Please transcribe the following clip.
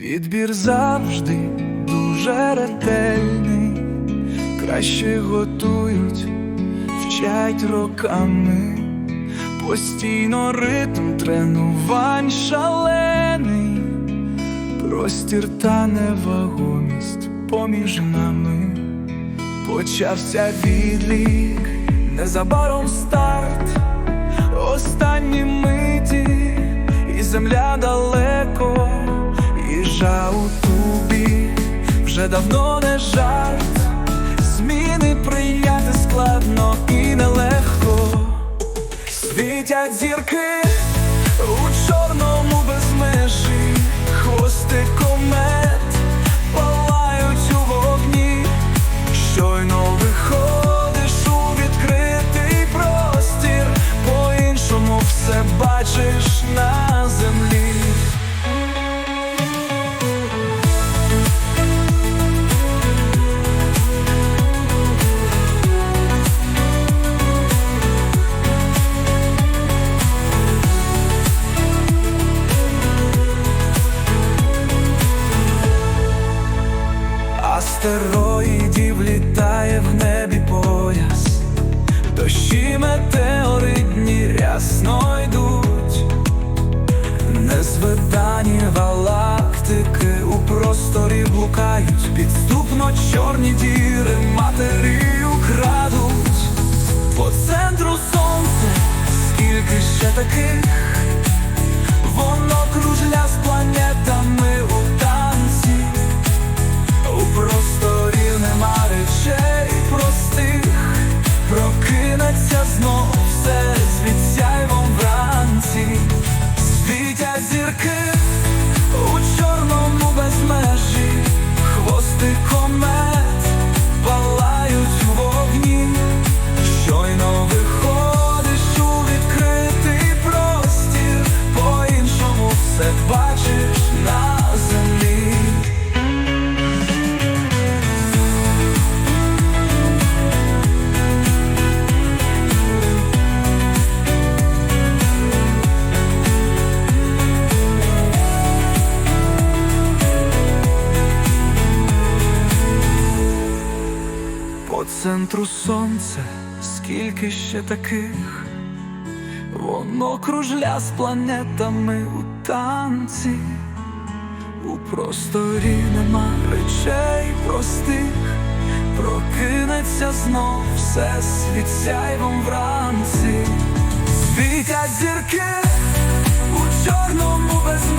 Відбір завжди дуже ретельний, краще готують, вчать роками, постійно ритм тренувань шалений, простір та невагомість поміж нами. Почався відлік, незабаром старт, останні миті, і земля далеко, їжа у тубі, вже давно не жарт, зміни прийняти складно і нелегко. Світять зірки у чорному безмежі, хвости комет палають у вогні. Щойно виходиш у відкритий простір, по-іншому все бачиш на Астероїдів літає в небі пояс, дощі метеоритні рясно йдуть, незвидані галактики у просторі блукають, підступно чорні діри матерію крадуть, по центру сонце, скільки ще таких, воно центру сонця, скільки ще таких, воно кружля з планетами у танці, у просторі нема речей простих, прокинеться знов все світ сяйвом вранці, світять зірки у чорному безмежі,